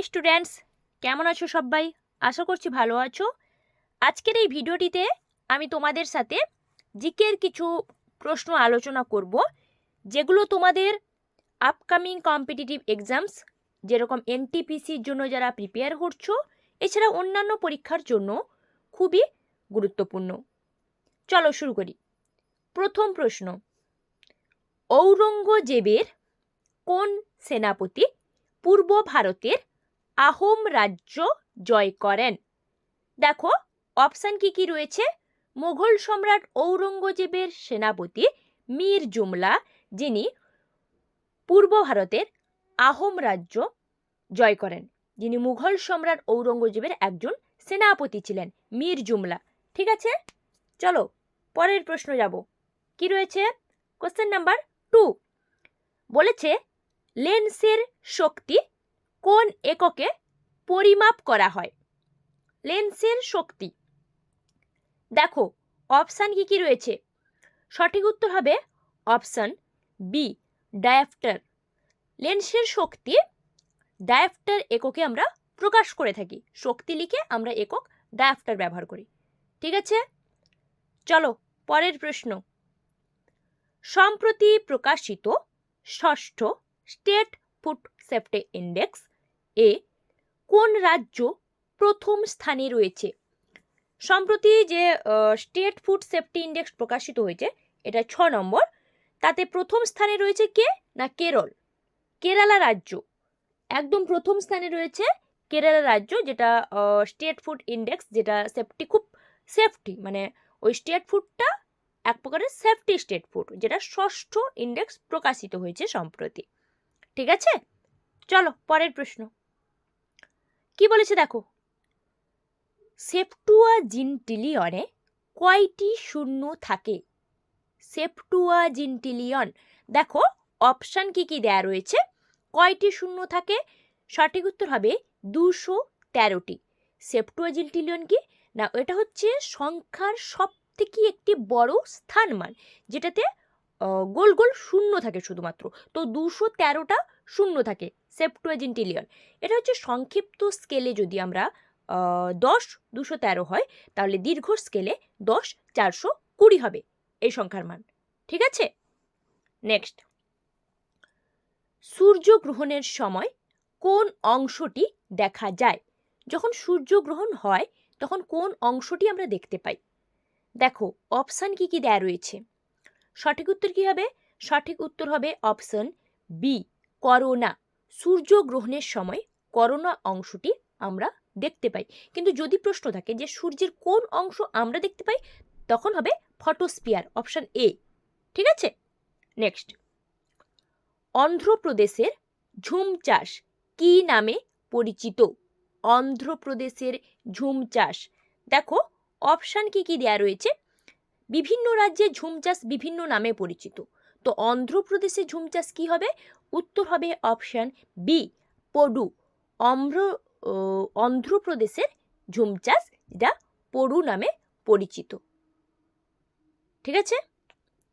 High students কেমন আছো সবাই? আশা করছি ভালো আছো। আজকের এই ভিডিওটিতে আমি তোমাদের সাথে জিকের কিছু প্রশ্ন আলোচনা করব, যেগুলো তোমাদের আপকামিং কম্পিটিটিভ এক্সামস যেরকম এনটিপিসির জন্য যারা প্রিপেয়ার করছ, এছাড়া অন্যান্য পরীক্ষার জন্য খুবই গুরুত্বপূর্ণ। চলো শুরু করি। প্রথম প্রশ্ন, ঔরঙ্গজেবের কোন সেনাপতি পূর্ব ভারতের আহোম রাজ্য জয় করেন। দেখো অপশান কি কি রয়েছে? মুঘল সম্রাট ঔরঙ্গজেবের সেনাপতি মীর জুমলা, যিনি পূর্ব ভারতের আহোম রাজ্য জয় করেন। যিনি মুঘল সম্রাট ঔরঙ্গজেবের একজন সেনাপতি ছিলেন, মীর জুমলা। ঠিক আছে? চলো, পরের প্রশ্ন যাব। কি রয়েছে? কোশ্চেন নাম্বার টু বলেছে, লেন্সের শক্তি কোন এককে পরিমাপ করা হয়? লেন্সের শক্তি। দেখো, অপশান কি কি রয়েছে? সঠিক উত্তর হবে অপশান বি, ডায়াফটার। লেন্সের শক্তি ডায়াফটার এককে আমরা প্রকাশ করে থাকি। শক্তি লিখে আমরা একক ডায়াফটার ব্যবহার করি। ঠিক আছে? চলো, পরের প্রশ্ন। সম্প্রতি প্রকাশিত ষষ্ঠ স্টেট ফুড সেফটি ইন্ডেক্স এ, কোন রাজ্য প্রথম স্থানে রয়েছে? সম্প্রতি যে স্টেট ফুড সেফটি ইন্ডেক্স প্রকাশিত হয়েছে, এটা ছ নম্বর। তাতে প্রথম স্থানে রয়েছে কে? না, কেরল। কেরালা রাজ্য। একদম প্রথম স্থানে রয়েছে কেরালা রাজ্য, যেটা স্টেট ফুড ইন্ডেক্স যেটা সেফটি খুব সেফটি মানে ওই স্টেট ফুডটা এক প্রকারের সেফটি স্টেট ফুড যেটা ষষ্ঠ ইন্ডেক্স প্রকাশিত হয়েছে সম্প্রতি। ঠিক আছে? চলো, পরের প্রশ্ন। কি বলেছে দেখো? সেপ্টুয়া জিনটিলিয়নে কয়টি শূন্য থাকে? সেপ্টুয়া জিনটিলিয়ন। দেখো, অপশান কি কি দেয়া রয়েছে? কয়টি শূন্য থাকে? সঠিক উত্তর হবে দুশো তেরোটি। সেপ্টুয়া জিনটিলিয়ন কি? না, এটা হচ্ছে সংখ্যার সব থেকে একটি বড় স্থানমান, যেটাতে গোল গোল শূন্য থাকে শুধুমাত্র। তো দুশো তেরোটা শূন্য থাকে। সেপ্টুয়াজিন্টিলিয়ন এটা হচ্ছে সংক্ষিপ্ত স্কেলে যদি আমরা দশ দুশো তেরো হয়, তাহলে দীর্ঘ স্কেলে দশ চারশো কুড়ি হবে এই সংখ্যার মান। ঠিক আছে? নেক্সট সূর্যগ্রহণের সময় কোন অংশটি দেখা যায়? যখন সূর্যগ্রহণ হয়, তখন কোন অংশটি আমরা দেখতে পাই? দেখো অপশান কি কি দেয়া রয়েছে? সঠিক উত্তর কি হবে? সঠিক উত্তর হবে অপশন বি করোনা সূর্যগ্রহণের সময় করোনা অংশটি আমরা দেখতে পাই। কিন্তু যদি প্রশ্ন থাকে যে সূর্যের কোন অংশ আমরা দেখতে পাই, তখন হবে ফটোস্পিয়ার অপশান এ। ঠিক আছে? নেক্সট। অন্ধ্রপ্রদেশের ঝুম চাষ কি নামে পরিচিত? অন্ধ্রপ্রদেশের ঝুম চাষ। দেখো, অপশান কি কি দেয়া রয়েছে? বিভিন্ন রাজ্যে ঝুম চাষ বিভিন্ন নামে পরিচিত। তো অন্ধ্রপ্রদেশে ঝুম চাষ কী হবে? উত্তর হবে অপশান বি পডু। অম্র অন্ধ্রপ্রদেশের ঝুম চাষ যেটা পড়ু নামে পরিচিত। ঠিক আছে?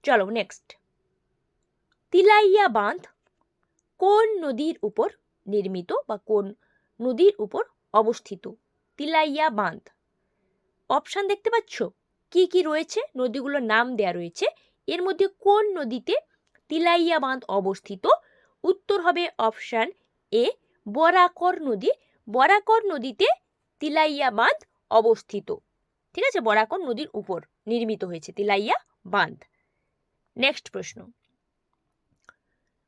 চলো নেক্সট তিলাইয়া বাঁধ কোন নদীর উপর নির্মিত বা কোন নদীর উপর অবস্থিত? তিলাইয়া বাঁধ। অপশান দেখতে পাচ্ছ? কি কি রয়েছে? নদীগুলোর নাম দেয়া রয়েছে। এর মধ্যে কোন নদীতে তিলাইয়া বাঁধ অবস্থিত? উত্তর হবে অপশান এ, বরাকর নদী। বরাকর নদীতে তিলাইয়া বাঁধ অবস্থিত। ঠিক আছে? বরাকর নদীর উপর নির্মিত হয়েছে তিলাইয়া বাঁধ নেক্সট প্রশ্ন।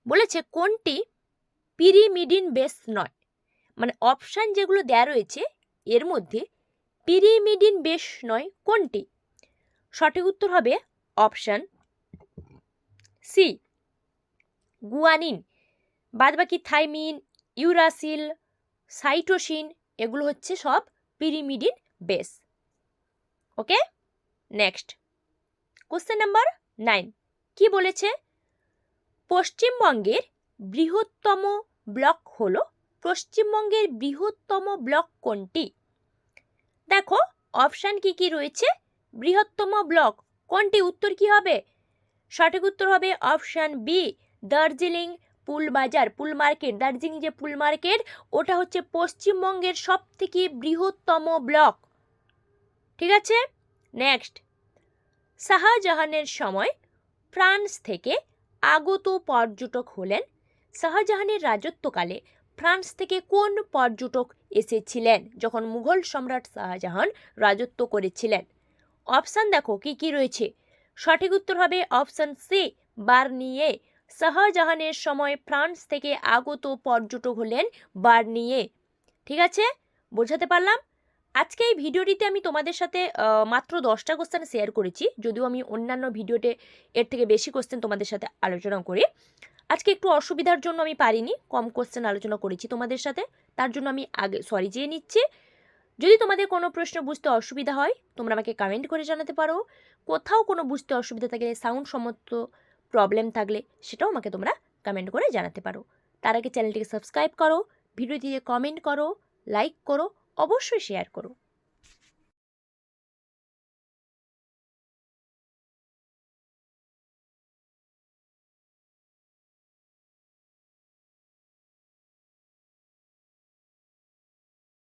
বলেছে, কোনটি পিরিমিডিন বেস নয়? মানে অপশান যেগুলো দেয়া রয়েছে, এর মধ্যে পিরিমিডিন বেস নয়। কোনটি? সঠিক উত্তর হবে অপশান সি, গুয়ানিন। বাদবাকি থাইমিন, ইউরাসিল, সাইটোসিন, এগুলো হচ্ছে সব pyrimidine base. Okay? Next. Question number nine. কি বলেছে? পশ্চিমবঙ্গের বৃহত্তম ব্লক হল, পশ্চিমবঙ্গের বৃহত্তম ব্লক কোনটি? দেখো, অপশান কি কি রয়েছে? বৃহত্তম ব্লক কোনটি? উত্তর কি হবে? সঠিক উত্তর হবে অপশান বি, দার্জিলিং পুল বাজার পুল মার্কেট দার্জিলিং যে পুল মার্কেট ওটা হচ্ছে পশ্চিমবঙ্গের সব থেকে বৃহত্তম ব্লক। ঠিক আছে? নেক্সট শাহজাহানের সময় ফ্রান্স থেকে আগত পর্যটক হলেন। শাহজাহানের রাজত্বকালে ফ্রান্স থেকে কোন পর্যটক এসেছিলেন? যখন মুঘল সম্রাট শাহজাহান রাজত্ব করেছিলেন। অপশান দেখো, কি কি রয়েছে? সঠিক উত্তর হবে অপশান সি বার্নিয়ে। শাহজাহানের সময় ফ্রান্স থেকে আগত পর্যটক হলেন বার্নিয়ে। ঠিক আছে? বোঝাতে পারলাম? আজকে এই ভিডিওটিতে আমি তোমাদের সাথে মাত্র দশটা কোশ্চেন শেয়ার করেছি। যদিও আমি অন্যান্য ভিডিওতে এর থেকে বেশি কোশ্চেন তোমাদের সাথে আলোচনা করি। আজকে একটু অসুবিধার জন্য আমি পারিনি, কম কোশ্চেন আলোচনা করেছি তোমাদের সাথে। তার জন্য আমি আগে সরি চেয়ে নিচ্ছি। যদি তোমাদের কোনো প্রশ্ন বুঝতে অসুবিধা হয়, তোমরা আমাকে কমেন্ট করে জানাতে পারো। কোথাও কোনো বুঝতে অসুবিধা থাকলে সাউন্ড সম্মত প্রবলেম থাকলে সেটাও আমাকে তোমরা কমেন্ট করে জানাতে পারো। তার আগে চ্যানেলটিকে সাবস্ক্রাইব করো ভিডিও দিয়ে কমেন্ট করো লাইক করো, অবশ্যই শেয়ার করো।